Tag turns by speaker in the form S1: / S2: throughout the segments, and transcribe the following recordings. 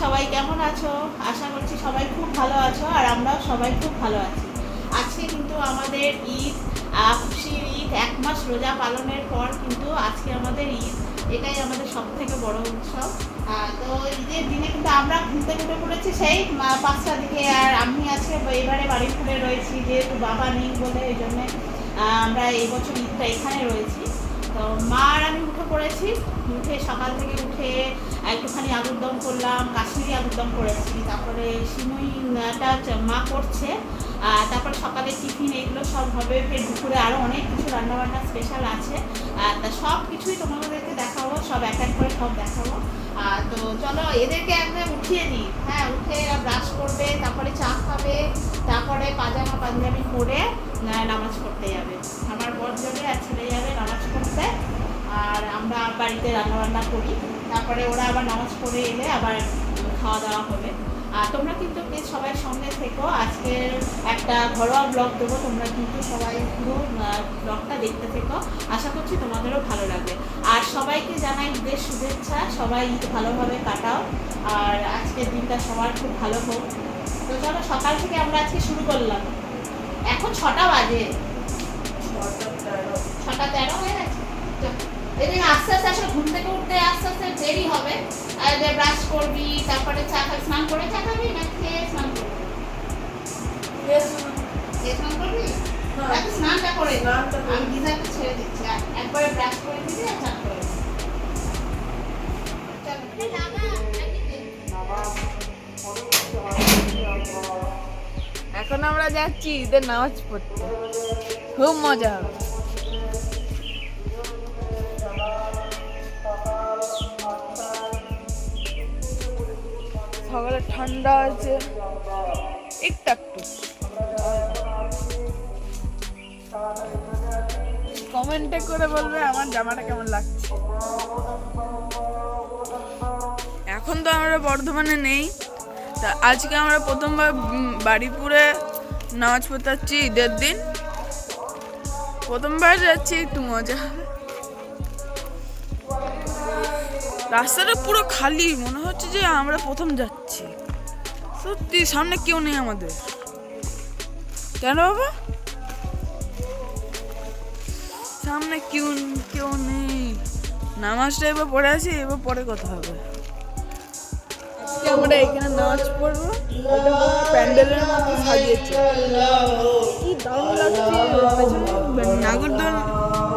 S1: সবাই কেমন আছো? আশা করছি সবাই খুব ভালো আছো আর আমরাও সবাই খুব ভালো আছি। আজকে কিন্তু আমাদের ঈদ খুশির ঈদ এক মাস রোজা পালনের পর কিন্তু আজকে আমাদের ঈদ। এটাই আমাদের সব থেকে বড় উৎসব। তো ঈদের দিনে কিন্তু আমরা ঘুরতে উঠে পড়েছি সেই আহ, পাঁচটার দিকে। আর আমি আজকে এবারে বাড়ি ফিরে রয়েছি যেহেতু বাবা নেই বলে এই জন্যে আমরা এই বছর ঈদটা এখানে রয়েছি। তো মা আর আমি উঠে পড়েছি উঠে সকাল থেকে উঠে একটুখানি আলুর দম করলাম, কাশ্মীরি আলুর দম করেছি, তারপরে সিমুইটা মা করছে তারপরে সকালে টিফিন এগুলো সব হবে, ফের দুপুরে আরও অনেক কিছু রান্নাবান্না স্পেশাল আছে। তা সব কিছুই তোমাদেরকে দেখাবো, সব এক এক করে সব দেখাবো। আর তো চলো, এদেরকে একদম উঠিয়ে দিই। হ্যাঁ উঠে ব্রাশ করবে, তারপরে চা খাবে, তারপরে পাজামা পাঞ্জাবি পরে নামাজ পড়তে যাবে। আমার বর যাবে আর ছেলে যাবে নামাজ পড়তে। আর আমরা বাড়িতে রান্নাবান্না করি। তারপরে ওরা আবার নামাজ পড়ে এলে আবার খাওয়া দাওয়া হবে। আর তোমরা কিন্তু প্লিজ সবাই সঙ্গে থেকো। আজকের একটা ঘরোয়া ব্লগ দেবো। তোমরা কিন্তু সবাই পুরো ব্লগটা দেখতে থেকো। আশা করছি তোমাদেরও ভালো লাগবে। আর সবাইকে জানাই ঈদের শুভেচ্ছা। সবাই ঈদ ভালোভাবে কাটাও। আর আজকের দিনটা সবার খুব ভালো হোক। তো চলো সকাল থেকে আমরা আজকে শুরু করলাম। এখন ছটা বাজে। ছটা তেরো। হয়ে গেছে? এদিন আস্তে আস্তে আসলে ঘুম থেকে উঠতে আস্তে আস্তে দেরি হবে। আর ব্রাশ করবি তারপরে চা খাবি স্নান করে চা খাবি না খেয়ে স্নান করবি? স্নান করবি। স্নানটা করে নে।
S2: স্নানটা করে
S1: আমি গিজারটা ছেড়ে দিচ্ছি। একবারে ব্রাশ করে দিবি আর চান করে
S2: এখন আমরা যাচ্ছি ঈদের নামাজ পড়তে। খুব মজা হবে। সকালে ঠান্ডা আছে। একটু একটু। কমেন্টে করে বলবে আমার জামাটা কেমন লাগছে। এখন তো আমরা বর্ধমানে নেই। তা আজকে আমরা প্রথমবার বাড়িপুরে নামাজ পড়তে ঈদের দিন। প্রথমবার যাচ্ছি, একটু মজা হবে। রাস্তাটা পুরো খালি, মনে হচ্ছে যে আমরা প্রথম যাচ্ছি। সত্যি, সামনে কেউ নেই আমাদের। কেন বাবা? সামনে কেউ কেউ নেই। নামাজটা এবার পড়ে আছি, এবার পরে কথা হবে। আমরা এখানে নামাজ পড়ব। প্যান্ডেলের মতো সাজিয়েছে। কি লাগছে। নাগরদোল,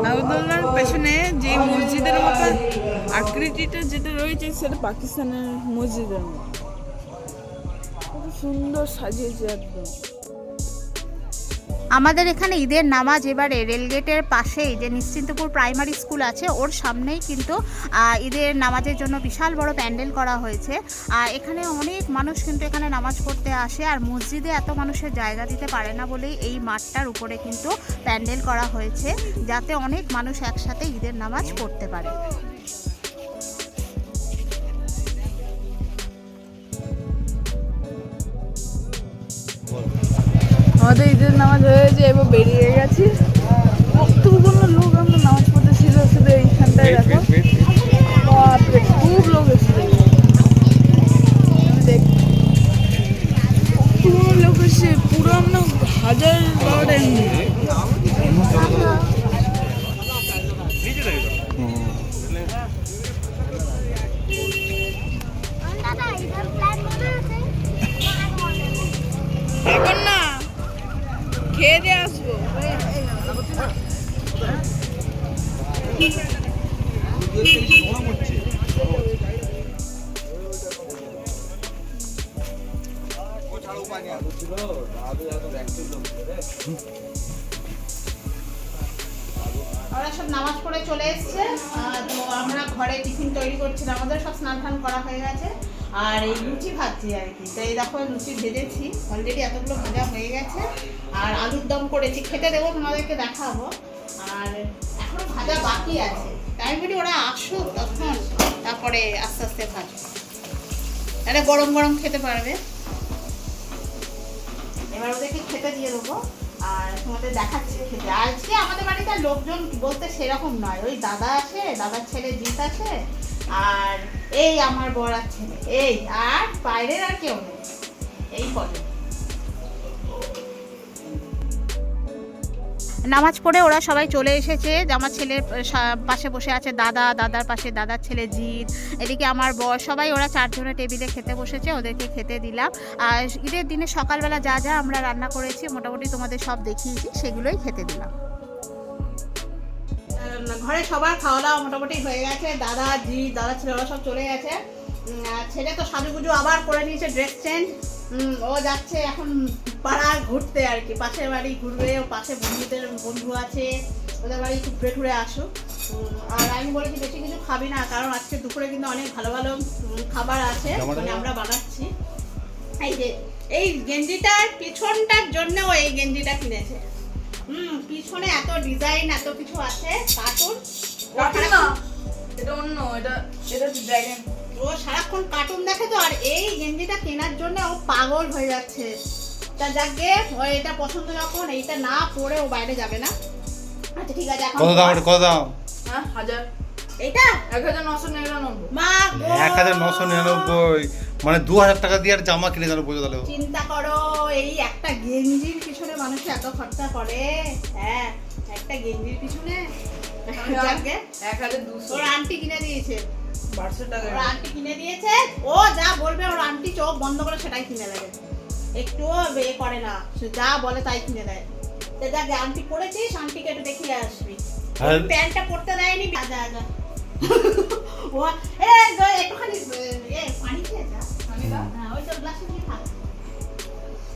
S2: নাগরদোলনার পেছনে যে মসজিদের মতো আকৃতিটা যেটা রয়েছে সেটা পাকিস্তানের মসজিদের মতো। সুন্দর সাজিয়েছে একদম।
S1: আমাদের এখানে ঈদের নামাজ এবারে রেলগেটের পাশেই যে নিশ্চিন্তপুর প্রাইমারি স্কুল আছে, ওর সামনেই কিন্তু ঈদের নামাজের জন্য বিশাল বড় প্যান্ডেল করা হয়েছে। আর এখানে অনেক মানুষ কিন্তু এখানে নামাজ পড়তে আসে, আর মসজিদে এত মানুষের জায়গা দিতে পারে না বলেই এই মাঠটার উপরে কিন্তু প্যান্ডেল করা হয়েছে, যাতে অনেক মানুষ একসাথে ঈদের নামাজ পড়তে পারে।
S2: আমাদের ঈদের নামাজ হয়েছে এবার বেরিয়ে গেছি। কতগুলো লোক আমরা নামাজ পড়তে ছিল শুধু এইখানটায় দেখো বাপরে খুব লোক এসেছিল। দেখ লোক এসে পুরো আমরা হাজার এখন না খেয়ে আসব।
S1: ওরা সব নামাজ পড়ে চলে এসছে তো আমরা ঘরে টিফিন তৈরি করছিলাম, আমাদের সব স্নান টান করা হয়ে গেছে। আর এই লুচি ভাজছি আর কি। তো এই দেখো, লুচি ভেজেছি। অলরেডি এতগুলো ভাজা হয়ে গেছে। আর আলুর দম করেছি, খেতে দেবো, তোমাদেরকে দেখাবো। আর এখনও ভাজা বাকি আছে। তাই বলি ওরা আসুক তখন, তারপরে আস্তে আস্তে ভাজবো। তাহলে গরম গরম খেতে পারবে। এবার ওদেরকে খেতে দিয়ে দেবো। আর তোমাদের দেখাচ্ছি খেতে। আজকে আমাদের বাড়িতে লোকজন বলতে সেরকম নয়। ওই দাদা আছে, দাদার ছেলে জিত আছে, আর এই আমার বর আর ছেলে। এই, আর বাইরের আর কেউ নেই। এই কজন নামাজ পড়ে ওরা সবাই চলে এসেছে। আমার ছেলের পাশে বসে আছে দাদা, দাদার পাশে দাদার ছেলে জিৎ, এদিকে আমার বর, সবাই ওরা চারজনে টেবিলে খেতে বসেছে, ওদেরকে খেতে দিলাম। আর ঈদের দিনে সকালবেলা যা যা আমরা রান্না করেছি, মোটামুটি তোমাদের সব দেখিয়েছি, সেগুলোই খেতে দিলাম। ঘরে সবার খাওয়া দাওয়া মোটামুটি হয়ে গেছে, দাদা জি দাদা ছেলে ওরা সব চলে গেছে। ছেলে তো সাজুগুজু আবার করে নিয়েছে ড্রেস চেঞ্জ ও যাচ্ছে এখন পাড়ায় ঘুরতে আর কি। পাশের বাড়ি ঘুরবে ও পাশে বন্ধুদের বন্ধু আছে ওদের বাড়ি একটু ঘুরে ঘুরে আসুক। উম, আর আমি বলেছি বেশি কিছু খাবি না কারণ আজকে দুপুরে কিন্তু অনেক ভালো ভালো খাবার আছে মানে আমরা বানাচ্ছি। এই যে এই গেঞ্জিটার পিছনটার জন্য ও এই গেঞ্জিটা কিনেছে। হুম পিছনে এত ডিজাইন এত কিছু আছে কার্টুন।
S2: এটা অন্য এটা এটা ড্রাগন
S1: ও সারাক্ষণ কার্টুন দেখে তো আর এই গেঞ্জিটা কেনার জন্য ও পাগল হয়ে যাচ্ছে। তা যাকে এটা পছন্দ যখন এইটা না পরে ও বাইরে যাবে না। আচ্ছা ঠিক আছে এখন
S3: কত দাম কত দাম
S2: হ্যাঁ হাজার।
S1: এইটা?
S2: এক হাজার নশো নিরানব্বই।
S1: মা
S3: এক হাজার নশো নিরানব্বই। মানে দু হাজার টাকা দিয়ে আর জামা কিনে জানো বোঝো তাহলে
S1: চিন্তা করো এই একটা গেঞ্জির পিছনে মানুষ এত খরচা করে। হ্যাঁ একটা গেঞ্জির পিছনে
S2: এক হাজার দুশো।
S1: ওর আন্টি কিনে দিয়েছে।
S2: বারোশো টাকা।
S1: ওর আন্টি কিনে দিয়েছে। ও যা বলবে ওর আন্টি চোখ বন্ধ করে সেটাই কিনে দেবে একটুও এ করে না। যা বলে তাই কিনে দেয়। তো যা আন্টি পড়েছিস আন্টিকে একটু দেখিয়ে আসবি। প্যান্টটা পরতে দেয়নি আজা আজা ও এ একটুখানি এ পানি খেয়ে যা
S2: আমি
S1: হ্যাঁ ওই তো গ্লাসে নিয়ে থাক।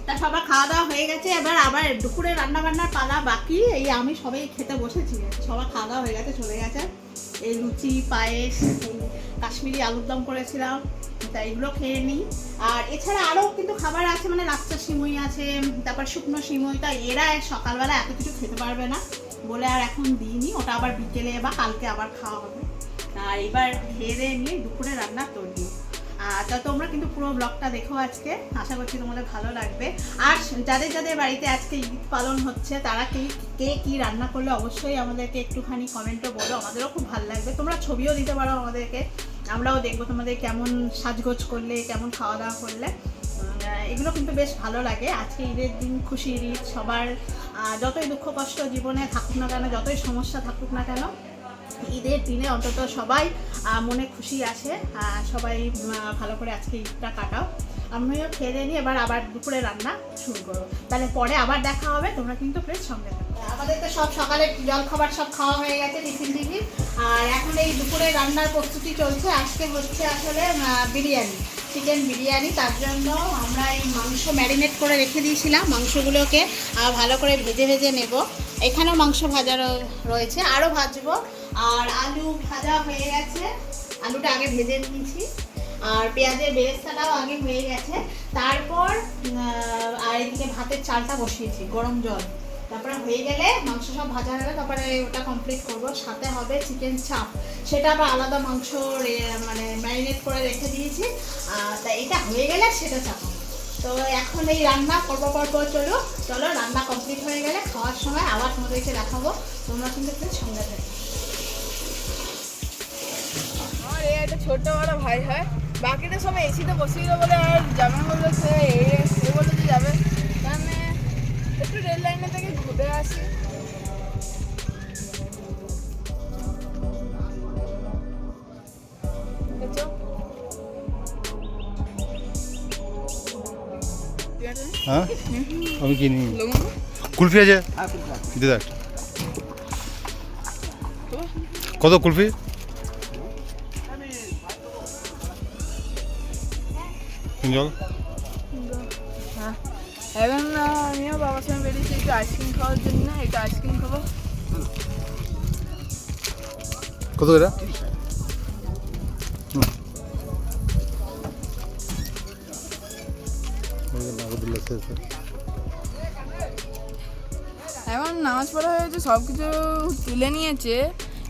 S1: তা সবার খাওয়া দাওয়া হয়ে গেছে এবার আবার দুপুরে রান্না বান্নার পালা বাকি। এই আমি সবাই খেতে বসেছি। সবার খাওয়া দাওয়া হয়ে গেছে চলে গেছে। এই লুচি পায়েস কাশ্মীরি আলুর দম করেছিলাম। তা এগুলো খেয়ে নিই। আর এছাড়া আরও কিন্তু খাবার আছে মানে লাচ্চা সিমুই আছে, তারপর শুকনো সিমুই তা এরা সকালবেলা এত কিছু খেতে পারবে না বলে আর এখন দিইনি, ওটা আবার বিকেলে বা কালকে আবার খাওয়া হবে। আর এবার খেয়ে দিয়ে নিয়ে দুপুরে রান্না তৈরি। তা তোমরা কিন্তু পুরো ব্লগটা দেখো আজকে, আশা করছি তোমাদের ভালো লাগবে। আর যাদের যাদের বাড়িতে আজকে ঈদ পালন হচ্ছে, তারা কে কে কি রান্না করলে অবশ্যই আমাদেরকে একটুখানি কমেন্টও বলো, আমাদেরও খুব ভালো লাগবে। তোমরা ছবিও দিতে পারো আমাদেরকে। আমরাও দেখব তোমাদের কেমন সাজগোজ করলে, কেমন খাওয়া দাওয়া করলে এগুলো কিন্তু বেশ ভালো লাগে। আজকে ঈদের দিন খুশির ঈদ, সবার যতই দুঃখ, কষ্ট জীবনে থাকুক না কেন, যতই সমস্যা থাকুক না কেন, ঈদের দিনে অন্তত সবাই মনে খুশি আসে। সবাই ভালো করে আজকে ঈদটা কাটাও। আমিও খেয়ে দিয়ে এবার আবার দুপুরে রান্না শুরু করব। তাহলে পরে আবার দেখা হবে, তোমরা কিন্তু ফ্রেশ সঙ্গে থাকো। আমাদের তো সব সকালে জল খাবার সব খাওয়া হয়ে গেছে, টিফিন টিফিন। আর এখন এই দুপুরে রান্নার প্রস্তুতি চলছে, আজকে হচ্ছে আসলে বিরিয়ানি, চিকেন বিরিয়ানি। তার জন্য আমরা এই মাংস ম্যারিনেট করে রেখে দিয়েছিলাম। মাংসগুলোকে ভালো করে ভেজে ভেজে নেব। এখানেও মাংস ভাজা রয়েছে আরও ভাজবো। আর আলু ভাজা হয়ে গেছে। আলুটা আগে ভেজে নিয়েছি। আর পেঁয়াজের বেরেস্তাটাও আগে হয়ে গেছে। তারপর আর এদিকে ভাতের চালটা বসিয়েছি, গরম জল। তারপরে হয়ে গেলে মাংস সব ভাজা গেলে তারপরে ওটা কমপ্লিট করব। সাথে হবে চিকেন চাপ সেটা আবার আলাদা মাংস মানে ম্যারিনেট করে রেখে দিয়েছি। তা এটা হয়ে গেলে সেটা চাপাবো তো এখন এই রান্না পর্ব পর্ব চলো। চলো, রান্না কমপ্লিট হয়ে গেলে খাওয়ার সময় আবার তোমাদেরকে দেখাবো। তোমরা কিন্তু একটু সঙ্গে থাকো।
S2: আমার একটা ছোট বড় ভাই হয়। বাকিটা সব এসিতে বসিয়ে দেবো বলে আর যাবে বলল সে এ- বলল যে যাবে। মানে একটু রেল লাইনে থেকে ঘুরে আসি?
S3: হ্যাঁ? আমি কিনি। কুলফি আছে। দিদা। কত কুলফি? জল
S2: হ্যাঁ। এখন আমিও বাবার সঙ্গে বেরিয়েছি একটু আইসক্রিম খাওয়ার জন্য একটু আইসক্রিম খাব।
S3: কত এটা।
S2: এখন নামাজ পড়া হয়েছে সব কিছু তুলে নিয়েছে।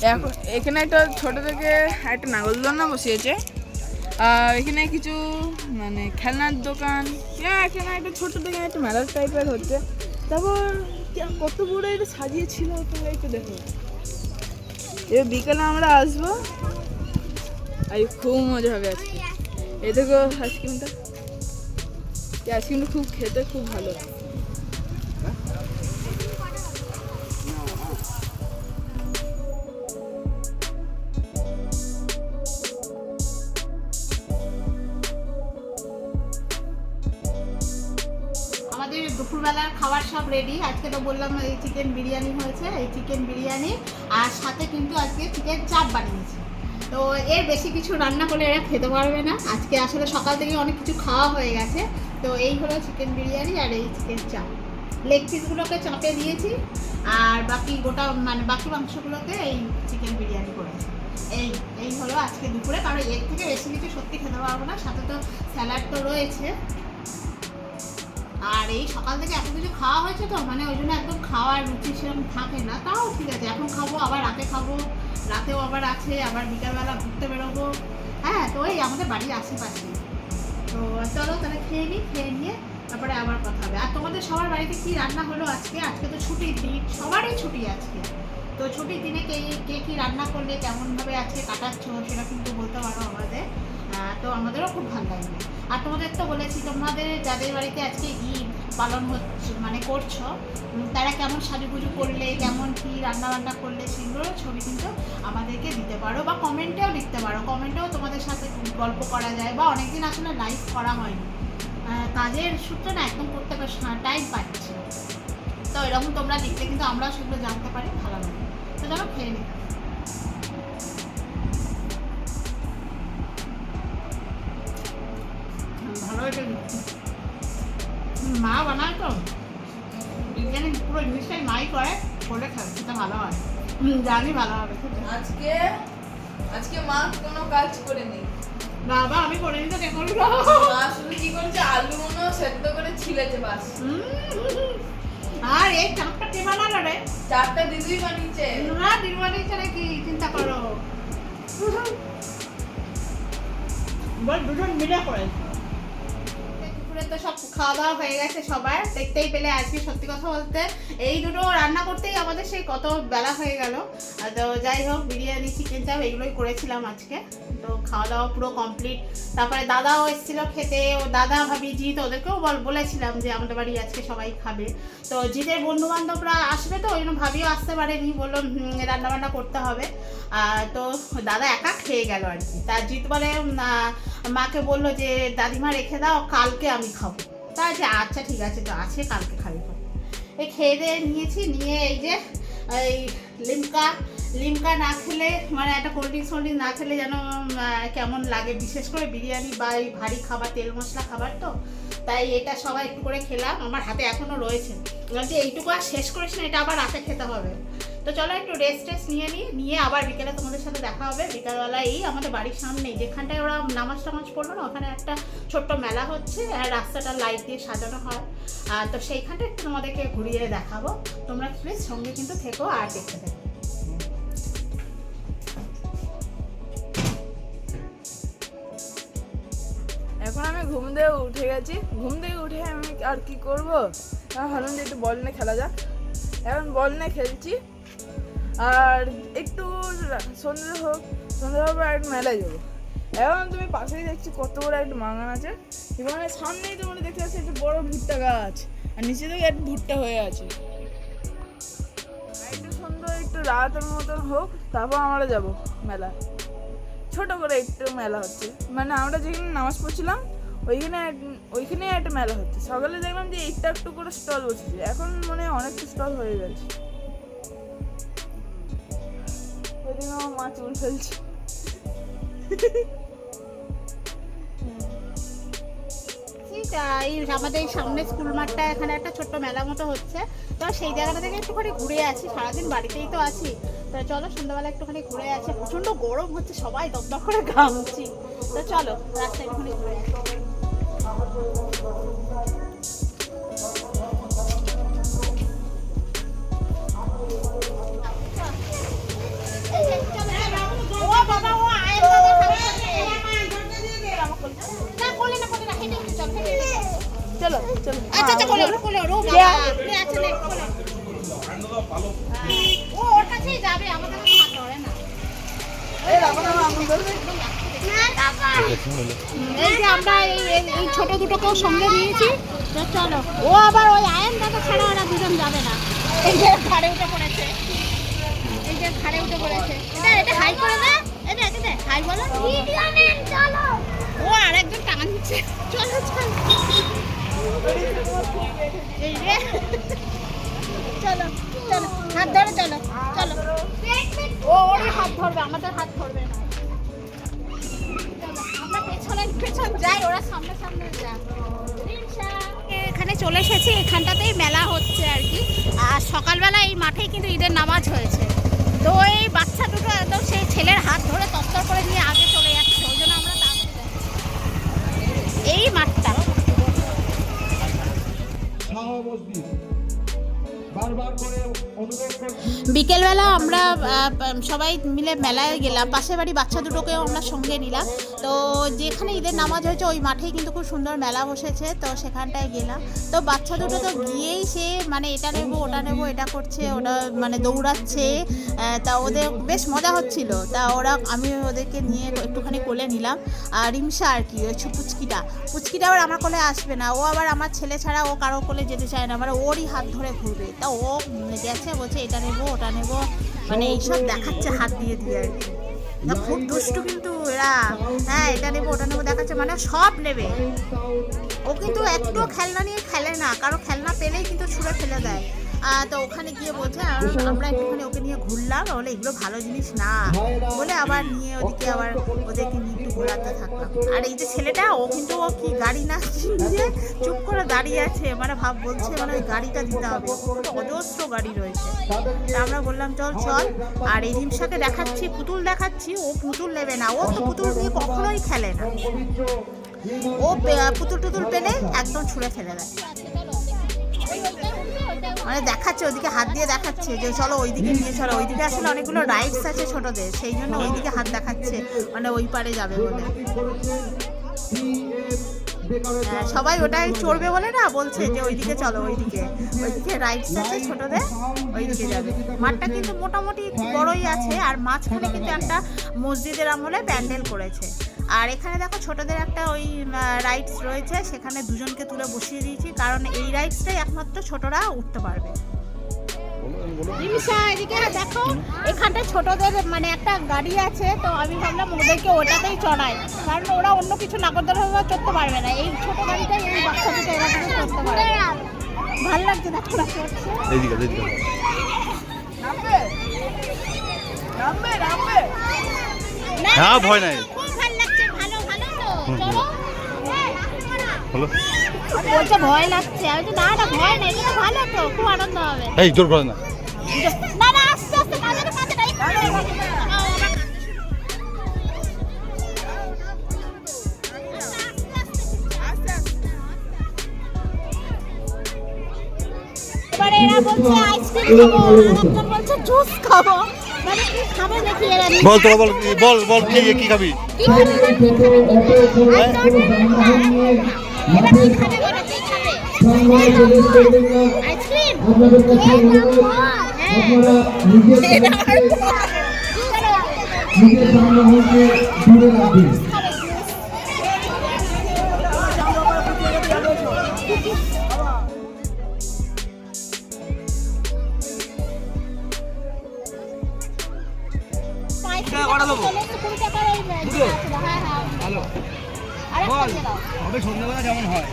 S2: এখন এখানে একটা ছোট থেকে একটা নাগরদোলনা বসিয়েছে। এখানে কিছু মানে খেলনার দোকান। হ্যাঁ এখানে একটা ছোট দোকান, একটা মেলার টাইপের হচ্ছে। তারপর কত বড় এটা সাজিয়েছিল, তোমরা একটু দেখো। এবার বিকেলে আমরা আসব। আর খুব মজা হবে আজকে। এই দেখো, আইসক্রিমটা। এই আইসক্রিমটা খুব খেতে খুব ভালো।
S1: খাবার সব রেডি আজকে তো বললাম এই চিকেন বিরিয়ানি হয়েছে, এই চিকেন বিরিয়ানি। আর সাথে কিন্তু আজকে চিকেন চাপ বানিয়েছি। তো এর বেশি কিছু রান্না করলে এরা খেতে পারবে না। আজকে আসলে সকাল থেকে অনেক কিছু খাওয়া হয়ে গেছে। তো এই হলো চিকেন বিরিয়ানি আর এই চিকেন চাপ। লেগ পিসগুলোকে চাপে দিয়েছি। আর বাকি গোটা মানে বাকি মাংসগুলোকে এই চিকেন বিরিয়ানি করেছি। এই এই হলো আজকে দুপুরে। কারণ এর থেকে বেশি কিছু সত্যি খেতে পারব না। সাথে তো স্যালাড তো রয়েছে। আর এই সকাল থেকে এত কিছু খাওয়া হয়েছে তো মানে ওই জন্য একদম খাওয়ার রুচি সেরকম থাকে না। তাও ঠিক আছে, এখন খাব, আবার রাতে খাব, রাতেও আবার আছে, আবার বিকালবেলা ঘুরতে বেরোবো। হ্যাঁ তো এই আমাদের বাড়ির আশেপাশে। তো চলো তাহলে খেয়ে নিই খেয়ে নিয়ে তারপরে আবার কথা হবে। আর তোমাদের সবার বাড়িতে কি রান্না হলো আজকে? আজকে তো ছুটির দিন, সবারই ছুটি আজকে। তো ছুটির দিনে কে কে কি রান্না করলে, কেমনভাবে আজকে কাটাচ্ছ, সেটা কিন্তু বলতে পারো আমাদের। তো আমাদেরও খুব ভালো লাগবে আর তোমাদের তো বলেছি, তোমাদের যাদের বাড়িতে আজকে ঈদ পালন হচ্ছে মানে করছ তারা কেমন সাজুগুজু করলে, কেমন কি রান্না বান্না করলে সেগুলোর ছবি কিন্তু আমাদেরকে দিতে পারো বা কমেন্টেও লিখতে পারো। কমেন্টেও তোমাদের সাথে গল্প করা যায় বা অনেকদিন আসলে লাইভ করা হয়নি। কাজের সূত্রে না একদম করতে টাইম পাচ্ছি তো এরকম তোমরা লিখলে কিন্তু আমরাও সেগুলো জানতে পারি, ভালো লাগে। তো চলো খেয়ে নিই। মা বানায় তো বিরিয়ানি পুরো জিনিসটাই মাই করে করে খাবে ভালো হয় জানি ভালো হবে
S2: আজকে আজকে মা কোনো কাজ করেনি
S1: বাবা আমি করে নিতে দেখো
S2: মা শুধু কি করেছে? আলু মনে সেদ্ধ করে ছিলেছে বাস।
S1: আর এই চাপটা কে বানালো রে
S2: চারটা দিদিই বানিয়েছে।
S1: না দিনবাড়ি ছাড়া কি চিন্তা করো বল দুজন মিলে করেছে। দুপুরে তো সব খাওয়া দাওয়া হয়ে গেছে সবার। দেখতেই পেলে আজকে সত্যি কথা বলতে। এই দুটো রান্না করতেই আমাদের সেই কত বেলা হয়ে গেল। তো যাই হোক, বিরিয়ানি চিকেন চাপ এগুলোই করেছিলাম আজকে। তো খাওয়া দাওয়া পুরো কমপ্লিট তারপরে দাদাও এসেছিল খেতে। ও দাদা ভাবি, জিৎ, ওদেরকেও বল, বলেছিলাম যে আমাদের বাড়ি আজকে সবাই খাবে। তো জিতের বন্ধু বান্ধবরা আসবে তো, ওই জন্য ভাবিও আসতে পারেনি। বলল রান্না বান্না করতে হবে। আর তো দাদা একা খেয়ে গেল আর কি। তার জিত বলে মাকে বলল যে, দাদিমা, রেখে দাও, কালকে আমি খাব। তা যে আচ্ছা ঠিক আছে, তো আছে, কালকে খাবি। এই খেয়ে দিয়ে নিয়েছি, নিয়ে এই যে, এই লিমকা লিমকা না খেলে মানে একটা কোল্ড ড্রিঙ্কস ফোল্ড না খেলে যেন কেমন লাগে। বিশেষ করে বিরিয়ানি বা এই ভারী খাবার, তেল মশলা খাবার তো। তাই এটা সবাই একটু করে খেলাম। আমার হাতে এখনও রয়েছে। বলছি, এইটুকু আর শেষ করিস না, এটা আবার রাতে খেতে হবে। তো চলো একটু রেস্ট টেস্ট নিয়ে নিই। নিয়ে আবার বিকেলে তোমাদের সাথে দেখা হবে। বিকালবেলা এই আমাদের বাড়ির সামনেই, যেখানটায় ওরা নামাজ টামাজ পড়ল না, ওখানে একটা ছোট্ট মেলা হচ্ছে আর রাস্তাটা লাইট দিয়ে সাজানো হয়। আর তো সেইখানটা একটু তোমাদেরকে ঘুরিয়ে দেখাবো। তোমরা প্লিজ সঙ্গে কিন্তু থেকো আর দেখতে থাকো।
S2: এখন আমি ঘুম থেকে উঠে গেছি। ঘুম থেকে উঠে আমি আর কি করব? ভাবলাম যে একটু বল নিয়ে খেলা যাক। এখন বল নিয়ে খেলছি। আর একটু সন্ধ্যে হোক, সন্ধ্যে হবে আর একটু মেলায় যাব। এখন তুমি পাশেই দেখছি কত বড় একটা বাগান আছে। এখানে সামনেই তোমরা দেখতে পাচ্ছি একটা বড় ভুট্টা গাছ, আর নিচে থেকে একটা ভুট্টা হয়ে আছে। একটু সুন্দর একটু রাতের মতন হোক, তারপর আমরা যাব মেলা ছোট করে একটু মেলা হচ্ছে। মানে আমরা যেখানে নামাজ পড়ছিলাম, ওইখানে ওইখানে একটা মেলা হচ্ছে। সকালে দেখলাম যে একটু করে স্টল বসেছে। এখন মনে হয় অনেকটা স্টল হয়ে গেছে। ওইদিকে আমার মা চুল ফেলছে।
S1: তাই আমাদের এই সামনে স্কুল মাঠটা এখানে একটা ছোট্ট মেলা মতো হচ্ছে। তো সেই জায়গাটা থেকে একটুখানি ঘুরে আছি সারাদিন বাড়িতেই তো আছি। তো চলো সন্ধ্যাবেলা একটুখানি ঘুরে আছি প্রচণ্ড গরম হচ্ছে, সবাই দপদপ করে ঘামছি। তো চলো, রাস্তায় একটুখানি ঘুরে আসি। চল চলো।
S2: চলো
S1: আচ্ছা আচ্ছা কোলে কোলে ও বাবা। আছেন এক কোলে ও ওর কাছেই যাবে আমাদের কাছে হাত ধরে না।
S2: এই রাখো না, আমার ধরবে।
S1: এই যে আমরা এই এই- এই ছোট দুটোকেও সঙ্গে নিয়েছি চলো। ও আবার ওই আয়ন দাদা ছাড়া ওরা দুজন যাবে না। এই যে ঘাড়ে উঠে পড়েছে। এই যে ঘাড়ে উঠে পড়েছে। এটা এটা হাই করে দে। এটা এটা হাই বলো। চলো ও আরেকজন টাকা চলো চলো চলো চলো হাত ধরে চলো চলো। ও ওরই হাত ধরবে আমাদের হাত ধরবে না। আমরা পেছনে পেছন যাই ওরা সামনে সামনে যায় এখানে চলে এসেছি এখানটাতেই মেলা হচ্ছে আর কি। আর সকালবেলা এই মাঠেই কিন্তু ঈদের নামাজ হয়েছে। তো এই বাচ্চা দুটো একদম সেই ছেলের হাত ধরে তত্তর করে নিয়ে আগে চলে যাচ্ছে ওই জন্য আমরা তাড়াতাড়ি যাচ্ছি। এই মাঠটা। বিকেলবেলা আমরা সবাই মিলে মেলায় গেলাম। পাশের বাড়ি বাচ্চা দুটোকেও আমরা সঙ্গে নিলাম। তো যেখানে ঈদের নামাজ হয়েছে, ওই মাঠেই কিন্তু খুব সুন্দর মেলা বসেছে, তো সেখানটায় গেলাম। তো বাচ্চা দুটো তো গিয়েই সে মানে এটা নেব, ওটা নেব, এটা করছে ওটা মানে দৌড়াচ্ছে তা ওদের বেশ মজা হচ্ছিল। তা ওরা, আমি ওদেরকে নিয়ে একটুখানি কোলে নিলাম। আর রিমসা আর কি, ওই পুচকিটা। পুচকিটা আবার আমার কোলে আসবে না, ও আবার আমার ছেলে ছাড়া ও কারও কোলে যেতে চায় না মানে ওরই হাত ধরে ঘুরবে। তা ও গেছে, বলছে এটা নেব, ওটা নেব মানে এইসব দেখাচ্ছে, হাত দিয়ে দিয়ে আর কি। খুব দুষ্টু কিন্তু এরা। হ্যাঁ এটা নেব, ওটা নেব, দেখাচ্ছে মানে সব নেবে। ও কিন্তু একটু খেলনা নিয়ে খেলে না, কারও খেলনা পেলেই কিন্তু ছুঁড়ে ফেলে দেয়। তো ওখানে গিয়ে বলছে আমরা একটুখানি ওকে নিয়ে ঘুরলাম বলে এগুলো ভালো জিনিস না। বলে আবার নিয়ে ওদিকে আবার ওদেরকে নিয়ে একটু ঘোরাতে থাকলাম। আর এই যে ছেলেটা ও কিন্তু ও কি গাড়ি না নিয়ে চুপ করে দাঁড়িয়ে আছে মানে ভাব বলছে মানে ওই গাড়িটা দিতে হবে। অজস্র গাড়ি রয়েছে। তা আমরা বললাম চল চল। আর এই রিমসাকে দেখাচ্ছি পুতুল দেখাচ্ছি ও পুতুল নেবে না। ও তো পুতুল নিয়ে কখনোই খেলে না। ও পুতুল টুতুল পেলে একদম ছুঁড়ে ফেলে দেয়। মানে দেখাচ্ছে ওইদিকে হাত দিয়ে দেখাচ্ছে যে চলো ওইদিকে নিয়ে চলো। ওইদিকে আসলে অনেকগুলো রাইডস আছে ছোটদের সেই জন্য ওইদিকে হাত দেখাচ্ছে মানে ওই পারে যাবে বলে। হ্যাঁ, সবাই ওটাই চড়বে বলে না বলছে যে ওইদিকে চলো ওইদিকে। ওইদিকে রাইডস আছে ছোটদের ওইদিকে যাবে। মাঠটা কিন্তু মোটামুটি বড়ই আছে আর মাঝখানে কিন্তু একটা মসজিদের আমলে প্যান্ডেল করেছে। আর এখানে দেখো ছোটদের একটা ওই রাইডস রয়েছে সেখানে দুজনকে তুলে বসিয়ে দিয়েছি কারণ এই রাইডসটাই একমাত্র ছোটরা উঠতে পারবে। এদিকে দেখো এখানটা ছোটদের মানে একটা গাড়ি আছে তো আমি ভাবলাম ওদেরকে ওটাতেই চড়াই কারণ ওরা অন্য কিছু নাগরদোলা চড়তে পারবে না। এই ছোট গাড়িটাই এই বাচ্চা দুটো ওরা কিন্তু চড়তে পারবে। ভালো লাগছে দেখো ওরা চড়ছে।
S3: এইদিকে এইদিকে।
S2: নামবে নামবে নামবে।
S1: না,
S3: হ্যাঁ, ভয় নাই। হলো
S1: বলছে ভয় লাগছে। আমি তো না না ভয় নেই এটা ভালো তো খুব আনন্দ হবে।
S3: এই জোর করে না।
S1: না না আস্তে আস্তে কাঁদে না কাঁদে না এই কাঁদে না, কাঁদে না। ও, আবার কাঁদতে শুরু এবারে এরা বলছে আইসক্রিম খাব। আরেকজন বলছে জুস খাব। মানে
S3: বল তো বল বল বল কি কি খাবি
S4: সামনে হচ্ছে দূরে
S1: খাবে? দাও।
S4: সন্ধ্যাবেলা যেমন হয়?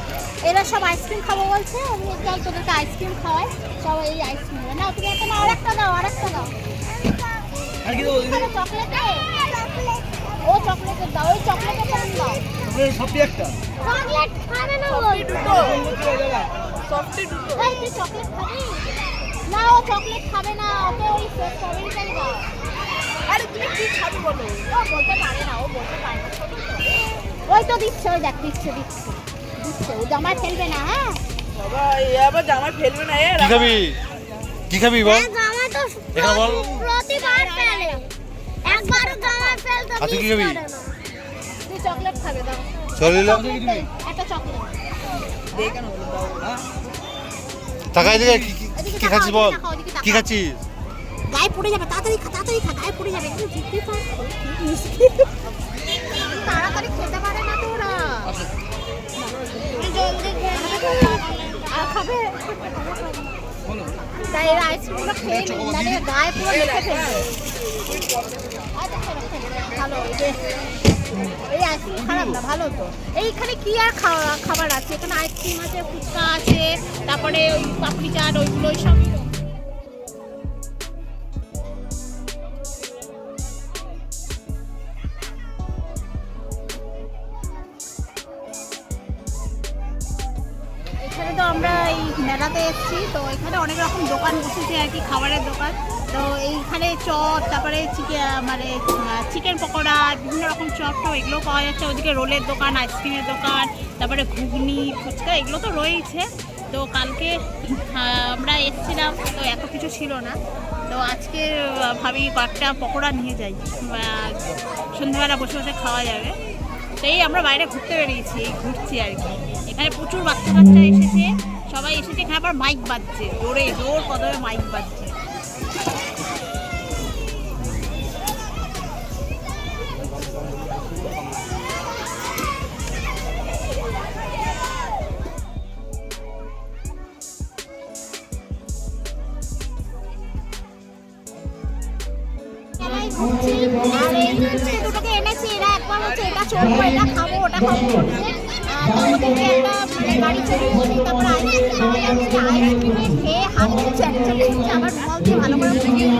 S1: এরা সব আইসক্রিম খাব বলছে আমি চল তোদেরকে আইসক্রিম খাওয়াই সব এই আইসক্রিম না তুমি একটা না আরেকটা দাও আরেকটা দাও
S4: আর কি
S1: এখানে ও? চকলেটের দাও ওই চকলেটের দাম দাও।
S4: সবটি একটা?
S1: চকলেট খাবে না ওই
S2: দুটো। সফটি দুটো।
S1: এই তুই চকলেট খাবি? না ও চকলেট খাবে না ওকে ওই স্ট্রবেরিটাই দাও।
S2: আরে তুমি কি খাবে বলো?
S1: ও বলতে পারে না ও বলতে পারে না। ওই তো দিচ্ছে ওই দেখ দিচ্ছে দিচ্ছে দিচ্ছে। ও জামায় ফেলবে না হ্যাঁ?
S2: বাবা এ আবার জামা ফেলবে না এ
S3: কি খাবি? কি খাবি বল?
S1: জামা তো
S3: এখানে বল।
S1: প্রতিবার ফেলে। একবার জামা ফেলতে
S3: আর তুই কি খাবি?
S1: তুই চকলেট খাবে দাও।
S3: চল নিলাম
S1: একটা চকলেট
S2: দিয়ে কেন বলো দাও হ্যাঁ?
S3: টাকায় দিকে কি খাচ্ছিস বল? কি খাচ্ছিস?
S1: গায়ে পড়ে যাবে তাড়াতাড়ি খা তাড়াতাড়ি খা গায়ে পড়ে যাবে। একটু থাক তাড়াতাড়ি খেতে পারে তাই এরা আইসক্রিমগুলো খেয়ে মানে গায়ে এই আইসক্রিম খারাপ না ভালো তো এইখানে কি আর খাওয়া- খাবার আছে, এখানে আইসক্রিম আছে, ফুচকা আছে, তারপরে ওই পাপড়ি চাট, ওইগুলো ওই সবই অনেক রকম দোকান বসেছে আর কি, খাবারের দোকান। তো এইখানে চপ, তারপরে মানে চিকেন পকোড়া, বিভিন্ন রকম চপ তো এগুলো পাওয়া যাচ্ছে। ওদিকে রোলের দোকান, আইসক্রিমের দোকান, তারপরে ঘুগনি, ফুচকা, এগুলো তো রয়েইছে। তো কালকে আমরা এসেছিলাম, তো এত কিছু ছিল না। তো আজকে ভাবি কয়েকটা পকোড়া নিয়ে যাই। সন্ধ্যাবেলা বসে বসে খাওয়া যাবে। তো এই আমরা বাইরে ঘুরতে বেরিয়েছি ঘুরছি আর কি। এখানে প্রচুর বাচ্চা কাচ্চা এসেছে। সবাই এসেছে, এখানে আবার মাইক বাজছে। জোরে, জোর কদমে মাইক বাজছে। আর এই দুটোকে এনেছি, এরা একবার হচ্ছে এটা চলবো, এটা খাব, ওটা খাব। একটা মানে গাড়ি চড়িয়েছি তারপর আইসক্রিম যাচ্ছে আইসক্রিমে খেয়ে হাত চ্যাটচ্যাট করছে আবার রুমাল দিয়ে ভালো করে মুছে দিবে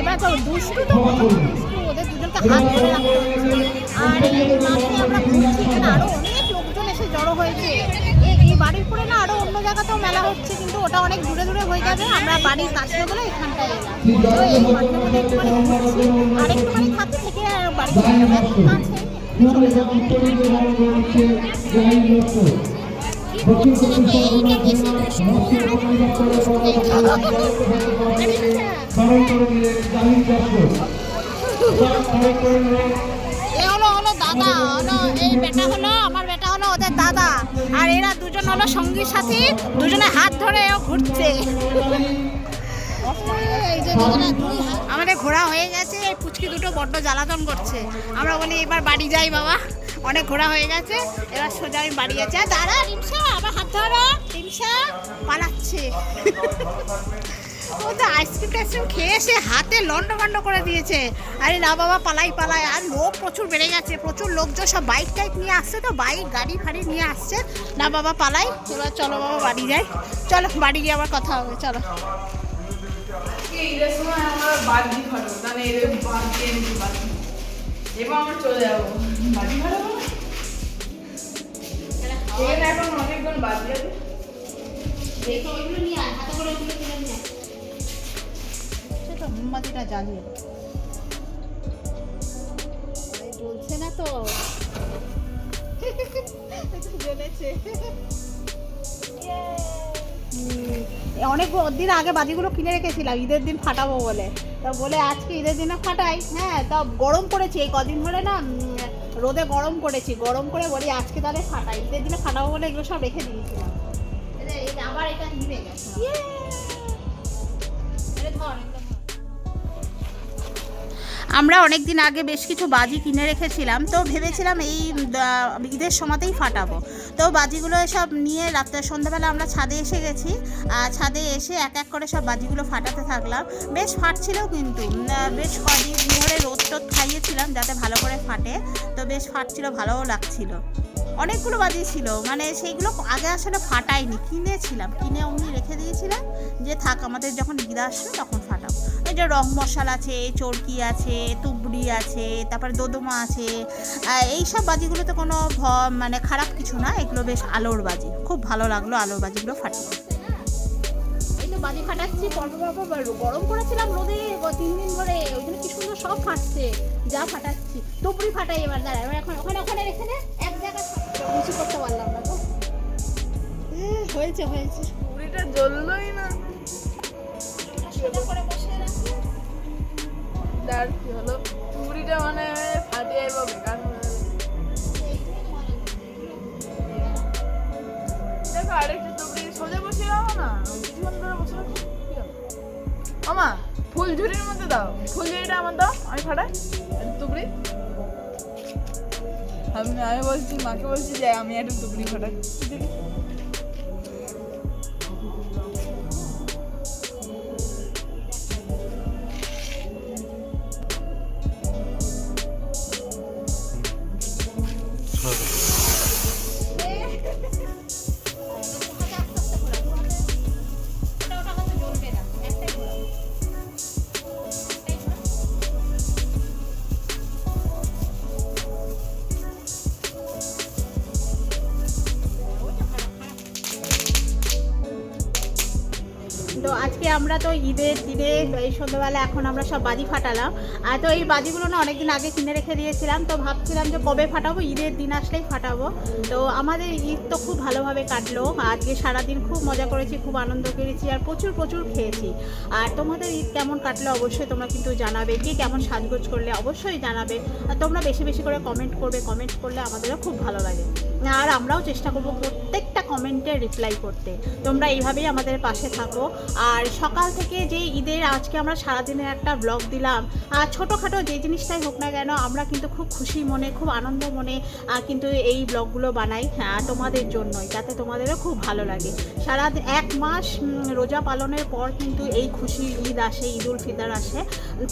S1: এবার তো দুষ্টু তো দুষ্টু ওদের দুজনকে হাত ধরে রাখতে আর এই মাঠে আমরা ঘুরছি, এখানে আরও অনেক লোকজন এসে জড়ো হয়েছে। এই- বাড়ির পরে না আরও অন্য জায়গাতেও মেলা হচ্ছে, কিন্তু ওটা অনেক দূরে দূরে হয়ে যাবে। আমরা বাড়ির কাছে বলে এখানটায় এলাম। তো এই মাঠের মধ্যে একটুখানি ঘুরছি, আর একটুখানি থাকতে থেকে বাড়ি চলে যাব। কাছে চলে দাদা আমার বেটা হলো ওদের দাদা। আর এরা দুজন হলো সঙ্গী সাথী, দুজনে হাত ধরে ঘুরছে। আমাদের ঘোরা হয়ে গেছে, এই পুচকি দুটো বড্ড জ্বালাতন করছে। আমরা বলি, এবার বাড়ি যাই বাবা। অনেক ঘোরা হয়ে গেছে। এবার সোজা আমি বাড়ি যাচ্ছি আর দাঁড়া রিমসা আমার হাত ধরো। রিমসা পালাচ্ছে। ও তো আইসক্রিম টাইসক্রিম খেয়ে সে হাতে লন্ড ভন্ড করে দিয়েছে। আরে না বাবা, পালাই পালাই। আর লোক প্রচুর বেড়ে গেছে। প্রচুর লোকজন সব বাইক টাইক নিয়ে আসছে তো, বাইক, গাড়ি ফাড়ি নিয়ে আসছে। না বাবা, পালাই। এবার চলো বাবা, বাড়ি যাই। চলো, বাড়ি গিয়ে আবার কথা হবে, চলো।
S2: সময় আমরা চলে যাব। ফাটাবো? না? এখানে এখন অনেকগুলো বাজি আছে
S1: দেখো ওইগুলো নিয়ে আয় হাতে করে ওইগুলো কিনে নিয়ে আয়। সে তো মোমবাতিটা জ্বালিয়ে। আরে জ্বলছে না তো। জ্বলেছে। অনেক দিন আগে বাজিগুলো কিনে রেখেছিলাম ঈদের দিন ফাটাবো বলে। তা বলে আজকে ঈদের দিনে ফাটাই। হ্যাঁ তা গরম করেছি এই কদিন ধরে না রোদে গরম করেছি গরম করে বলি আজকে তাহলে ফাটাই ঈদের দিনে ফাটাবো বলে এগুলো সব রেখে দিয়েছিলাম আবার এটা নিভে গেছে এটা ধর। আমরা অনেক দিন আগে বেশ কিছু বাজি কিনে রেখেছিলাম, তো ভেবেছিলাম এই ঈদের সময়তেই ফাটাবো। তো বাজিগুলো সব নিয়ে রাত্রে সন্ধ্যাবেলা আমরা ছাদে এসে গেছি, আর ছাদে এসে এক এক করে সব বাজিগুলো ফাটাতে থাকলাম। বেশ ফাটছিল কিন্তু বেশ কদিন ধরে রোদ টোদ খাইয়েছিলাম যাতে ভালো করে ফাটে, তো বেশ ফাটছিল, ভালোও লাগছিল। অনেকগুলো বাজি ছিল মানে সেইগুলো আগে আসলে ফাটাইনি, কিনেছিলাম। কিনে অমনি রেখে দিয়েছিলাম যে থাক, আমাদের যখন ঈদ আসবে তখন ফাটাবো। এই যে রং মশাল আছে চরকি আছে তুবড়ি আছে তারপরে দোদমা আছে এই সব বাজিগুলোতে কোনো ভ- মানে খারাপ কিছু না এগুলো বেশ আলোর বাজি। খুব ভালো লাগল আলোর বাজিগুলো ফাটিয়ে। এই তো বাজি ফাটাচ্ছি পরপর পরপর গরম করেছিলাম রোদে তিন দিন ধরে ওই জন্য কি সুন্দর সব ফাটছে যা ফাটাচ্ছি। টুপড়ি ফাটাই এবার দাঁড়া এবার এখন ওখানে ওখানে রেখে দে এক জায়গায় কিছু করতে পারলাম না তো হয়েছে হয়েছে।
S2: পুরিটা জ্বললোই না। আমি একটা টুকরি
S1: ফাটা। আমরা তো ঈদের দিনে, এই সন্ধ্যাবেলা এখন আমরা সব বাজি ফাটালাম। আর তো এই বাজিগুলো না অনেকদিন আগে কিনে রেখে দিয়েছিলাম, তো ভাবছিলাম যে কবে ফাটাবো? ঈদের দিন আসলেই ফাটাবো। তো আমাদের ঈদ তো খুব ভালোভাবে কাটলো। আজকে সারাদিন খুব মজা করেছি, খুব আনন্দ করেছি আর প্রচুর প্রচুর খেয়েছি। আর তোমাদের ঈদ কেমন কাটলো অবশ্যই তোমরা কিন্তু জানাবে। কে কেমন সাজগোজ করলে অবশ্যই জানাবে। আর তোমরা বেশি বেশি করে কমেন্ট করবে। কমেন্ট করলে আমাদেরও খুব ভালো লাগে। আর আমরাও চেষ্টা করব প্রত্যেকটা কমেন্টে রিপ্লাই করতে। তোমরা এইভাবেই আমাদের পাশে থাকো। আর সকাল থেকে যে ঈদের আজকে আমরা সারাদিনের একটা ব্লগ দিলাম আর ছোটোখাটো যে জিনিসটাই হোক না কেন, আমরা কিন্তু খুব খুশি মনে, খুব আনন্দ মনে কিন্তু এই ব্লগগুলো বানাই তোমাদের জন্যই, যাতে তোমাদেরও খুব ভালো লাগে। সারা এক মাস রোজা পালনের পর কিন্তু এই খুশি ঈদ আসে, ঈদ উল ফিতর আসে।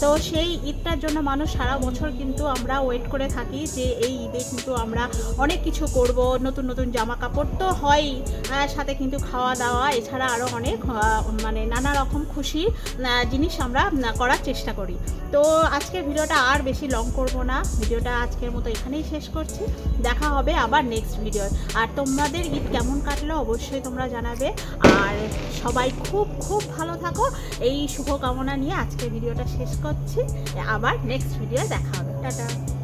S1: তো সেই ঈদটার জন্য মানুষ সারা বছর কিন্তু আমরা ওয়েট করে থাকি যে এই ঈদে কিন্তু আমরা অনেক কিছু করব, নতুন নতুন জামা কাপড়। তো হয়ই আহ, সাথে কিন্তু খাওয়া দাওয়া এছাড়া আরও অনেক মানে নানা রকম আহ, জিনিস আমরা করার চেষ্টা করি। তো আজকের ভিডিওটা আর বেশি লং করব না। ভিডিওটা আজকের মতো এখানেই শেষ করছি। দেখা হবে আবার নেক্সট ভিডিও আর তোমাদের ঈদ কেমন কাটলো অবশ্যই তোমরা জানাবে। আর সবাই খুব খুব ভালো থাকো। এই শুভকামনা নিয়ে আজকের ভিডিওটা শেষ করছি। আবার নেক্সট ভিডিও দেখা হবে। টাটা।